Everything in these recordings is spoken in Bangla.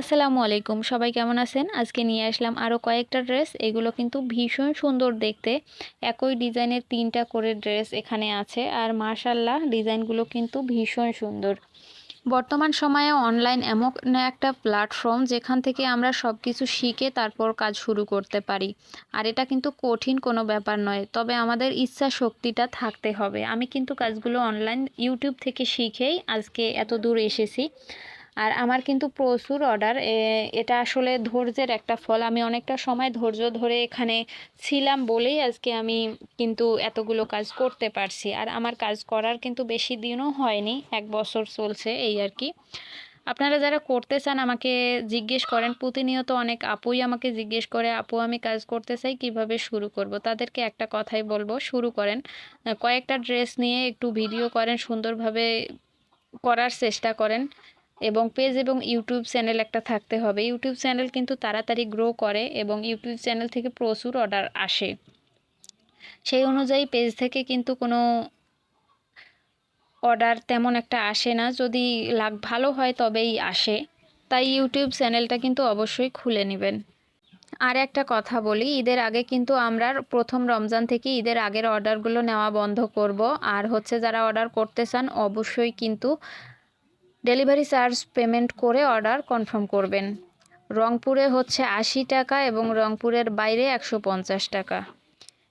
আসসালামু আলাইকুম। সবাই কেমন আছেন? আজকে নিয়ে আসলাম আরও কয়েকটা ড্রেস। এগুলো কিন্তু ভীষণ সুন্দর দেখতে। একই ডিজাইনের তিনটা করে ড্রেস এখানে আছে। আর মার্শাল্লাহ ডিজাইনগুলো কিন্তু ভীষণ সুন্দর। বর্তমান সময়ে অনলাইন এমন একটা প্ল্যাটফর্ম যেখান থেকে আমরা সব কিছু শিখে তারপর কাজ শুরু করতে পারি। আর এটা কিন্তু কঠিন কোনো ব্যাপার নয়। তবে আমাদের ইচ্ছা শক্তিটা থাকতে হবে। আমি কিন্তু কাজগুলো অনলাইন, ইউটিউব থেকে শিখেই আজকে এত দূর এসেছি। আর আমার কিন্তু প্রচুর অর্ডার এটা আসলে ধৈর্যের একটা ফল। আমি অনেকটা সময় ধৈর্য ধরে এখানে ছিলাম বলেই আজকে আমি কিন্তু এতগুলো কাজ করতে পারছি। আর আমার কাজ করার কিন্তু বেশি দিনও হয়নি, এক বছর চলছে এই আর কি। আপনারা যারা করতে চান আমাকে জিজ্ঞেস করেন, প্রতিনিয়ত অনেক আপুই আমাকে জিজ্ঞেস করে, আপু, আমি কাজ করতে চাই, কীভাবে শুরু করব? তাদেরকে একটা কথাই বলব, শুরু করেন। কয়েকটা ড্রেস নিয়ে একটু ভিডিও করেন, সুন্দরভাবে করার চেষ্টা করেন। এবং পেজ এবং ইউটিউব চ্যানেল একটা থাকতে হবে। ইউটিউব চ্যানেল কিন্তু তাড়াতাড়ি গ্রো করে এবং ইউটিউব চ্যানেল থেকে প্রচুর অর্ডার আসে। সেই অনুযায়ী পেজ থেকে কিন্তু কোনো অর্ডার তেমন একটা আসে না। যদি লাগ ভালো হয় তবেই আসে। তাই ইউটিউব চ্যানেলটা কিন্তু অবশ্যই খুলে নেবেন। আর একটা কথা বলি, ঈদের আগে কিন্তু আমরা প্রথম রমজান থেকে ঈদের আগের অর্ডারগুলো নেওয়া বন্ধ করব। আর হচ্ছে যারা অর্ডার করতে চান, অবশ্যই কিন্তু ডেলিভারি চার্জ পেমেন্ট করে অর্ডার কনফার্ম করবেন। রংপুরে হচ্ছে আশি টাকা এবং রংপুরের বাইরে একশো পঞ্চাশ টাকা।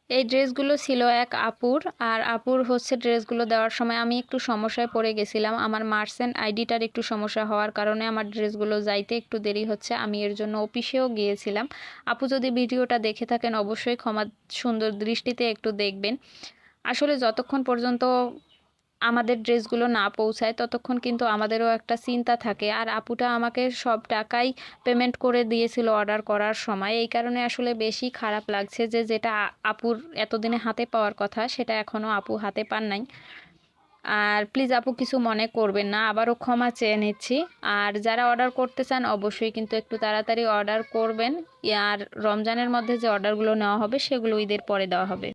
এই ড্রেসগুলো ছিল এক আপুর আর আপুর হচ্ছে ড্রেসগুলো দেওয়ার সময় আমি একটু সমস্যায় পড়ে গেছিলাম। আমার মার্সেন্ট আইডিটার একটু সমস্যা হওয়ার কারণে আমার ড্রেসগুলো যাইতে একটু দেরি হচ্ছে। আমি এর জন্য অফিসেও গিয়েছিলাম। আপু যদি ভিডিওটা দেখে থাকেন অবশ্যই ক্ষমা সুন্দর দৃষ্টিতে একটু দেখবেন। আসলে যতক্ষণ পর্যন্ত আমাদের ড্রেসগুলো না পৌঁছায়, ততক্ষণ কিন্তু আমাদেরও একটা চিন্তা থাকে। আর আপুটা আমাকে সব টাকাই পেমেন্ট করে দিয়েছিল অর্ডার করার সময়। এই কারণে আসলে বেশি খারাপ লাগছে যে, যেটা আপুর এতদিনে হাতে পাওয়ার কথা, সেটা এখনও আপু হাতে পান নাই। আর প্লিজ আপু কিছু মনে করবেন না, আবারও ক্ষমা চেয়ে নিচ্ছি। আর যারা অর্ডার করতে চান, অবশ্যই কিন্তু একটু তাড়াতাড়ি অর্ডার করবেন। আর রমজানের মধ্যে যে অর্ডারগুলো নেওয়া হবে, সেগুলো ঈদের পরে দেওয়া হবে।